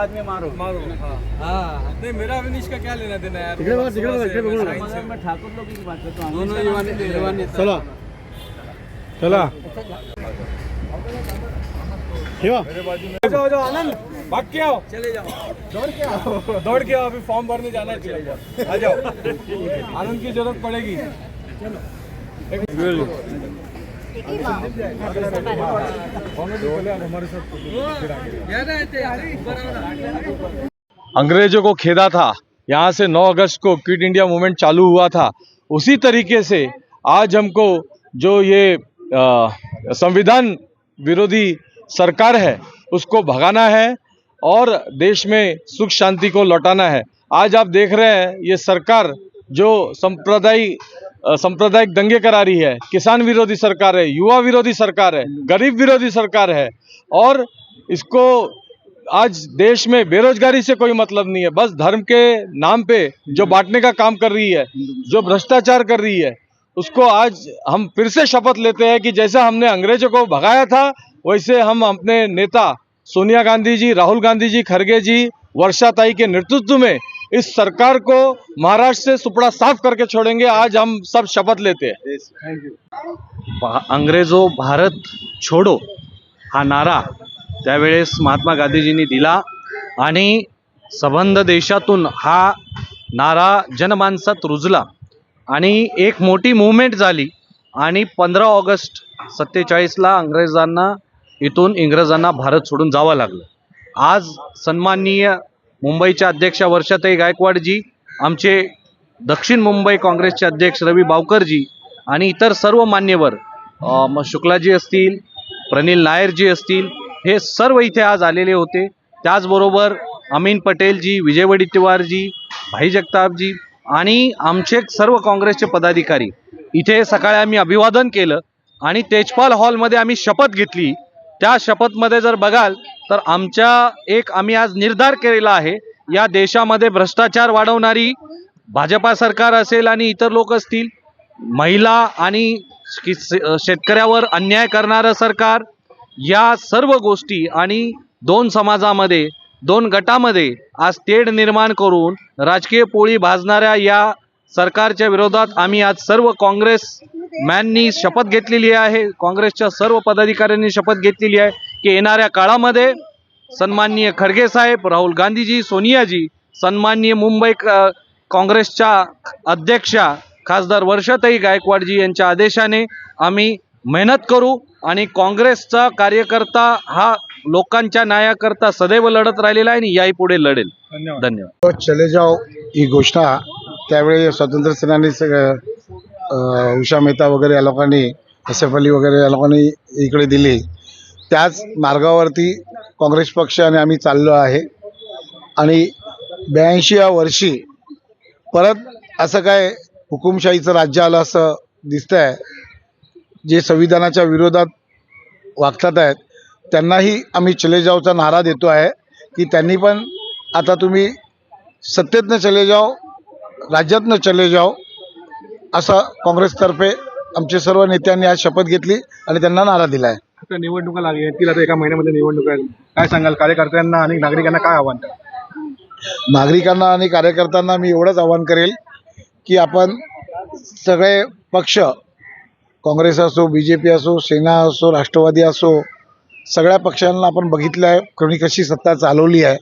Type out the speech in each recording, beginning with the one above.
बाद में मारो। मारो हाँ। हाँ। नहीं मेरा अविनीश का क्या लेना देना यार? बघा, तिकडे बघा, इकडे बघू नका. मगर मैं ठाकुर लोग की बात करता हूँ दोनों युवानी युवानी चला। चला। ठेवा। जाओ जाओ आनंद भाग के आओ। चले जाओ। दौड़ के आओ। दौड़ के आओ अभी फॉर्म भरने जाना है। चले जाओ। आ जाओ। आनंद की जरूरत पड़ेगी। अंग्रेज़ों को खेदा था। यहाँ से 9 अगस्त को क्विट इंडिया मूवमेंट चालू हुआ था। उसी तरीके से आज हमको जो ये संविधान विरोधी सरकार है, उसको भगाना है और देश में सुख शांति को लौटाना है। आज आप देख रहे हैं, ये सरकार जो संप्रदाय सांप्रदायिक दंगे करा रही है, किसान विरोधी सरकार है, युवा विरोधी सरकार है, गरीब विरोधी सरकार है, और इसको आज देश में बेरोजगारी से कोई मतलब नहीं है। बस धर्म के नाम पे जो बांटने का काम कर रही है, जो भ्रष्टाचार कर रही है, उसको आज हम फिर से शपथ लेते हैं कि जैसा हमने अंग्रेज़ों को भगाया था, वैसे हम अपने नेता सोनिया गांधी जी, राहुल गांधी जी खड़गे जी वर्षाताई के नेतृत्व में इस सरकार को महाराष्ट्र से सुपड़ा साफ करके छोड़ेंगे आज हम सब शपथ लेते हैं। भा- अंग्रेजो भारत छोडो हा नारा त्यावेळेस महात्मा गांधीजींनी दिला आणि संबंध देशातून हा नारा जनमानसात रुजला आणि एक मोठी मुवमेंट झाली आणि पंधरा ऑगस्ट सत्तेचाळीसला अंग्रेजांना इथून इंग्रजांना भारत सोडून जावं लागलं. आज सन्माननीय मुंबईच्या अध्यक्षा वर्षाताई गायकवाडजी आमचे दक्षिण मुंबई काँग्रेसचे अध्यक्ष रवी बावकरजी आणि इतर सर्व मान्यवर मग शुक्लाजी असतील प्रनिल नायरजी असतील हे सर्व इथे आज आलेले होते. त्याचबरोबर अमीन पटेलजी विजय वडेट्टीवारजी भाई जगतापजी आणि आमचे सर्व काँग्रेसचे पदाधिकारी. इथे सकाळी आम्ही अभिवादन केलं आणि तेजपाल हॉलमध्ये आम्ही शपथ घेतली. त्या शपथमध्ये जर बघाल तर आमच्या एक आम्ही आज निर्धार केलेला आहे या देशामध्ये भ्रष्टाचार वाढवणारी भाजपा सरकार असेल आणि इतर लोक असतील महिला आणि कि- शेतकऱ्यावर अन्याय करणारं सरकार या सर्व गोष्टी आणि दोन समाजामध्ये दोन गटामध्ये आज तेढ निर्माण करून राजकीय पोळी भाजणाऱ्या या सरकारच्या विरोधात आम्ही आज सर्व काँग्रेस मॅननी शपथ घेतलेली आहे. काँग्रेसच्या सर्व पदाधिकाऱ्यांनी शपथ घेतलेली आहे की येणाऱ्या काळामध्ये सन्माननीय खडगे साहेब राहुल गांधीजी सोनियाजी सन्माननीय मुंबई काँग्रेसच्या अध्यक्षा खासदार वर्षाताई गायकवाडजी यांच्या आदेशाने आम्ही मेहनत करू आणि काँग्रेसचा कार्यकर्ता हा लोकांच्या न्यायाकरता सदैव लढत राहिलेला आहे आणि याही पुढे लढेल. धन्यवाद. चले जाओ ही घोषणा त्यावेळी स्वातंत्र्य सेनानी उषा मेहता वगैरे या लोकांनी असफ अली वगैरे या लोकांनी इकडे दिली. त्याच मार्गावरती काँग्रेस पक्ष आणि आम्ही चाललो आहे. आणि ब्याऐंशी या वर्षी परत असं काय हुकुमशाहीचं राज्य आलं असं दिसतंय जे संविधानाच्या विरोधात वागतात आहेत त्यांनाही आम्ही चले जावचा नारा देतो आहे की त्यांनी पण आता तुम्ही सत्तेतनं चले जाओ राज्यातनं चले जाओ असं काँग्रेसतर्फे आमचे सर्व नेत्यांनी आज शपथ घेतली आणि त्यांना नारा दिला आहे आता निवडणुका लागली आहेत. आता एका महिन्यामध्ये निवडणुका आहेत. काय सांगाल? कार्यकर्त्यांना आणि नागरिकांना काय आव्हान? द्याल? नागरिकांना आणि कार्यकर्त्यांना मी एवढंच आवाहन करेल की आपण सगळे पक्ष काँग्रेस असो बी जे पी असो सेना असो राष्ट्रवादी असो सगळ्या पक्षांना आपण बघितलं आहे कोणी कशी सत्ता चालवली आहे.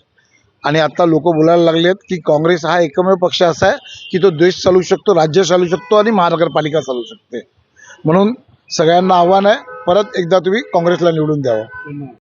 आणि आता लोक बोलायला लागले आहेत की काँग्रेस हा एकमेव पक्ष असा आहे की तो देश चालू शकतो राज्य चालू शकतो आणि महानगरपालिका चालू शकते. म्हणून सगळ्यांना आव्हान आहे परत एकदा तुम्ही काँग्रेसला निवडून द्यावं.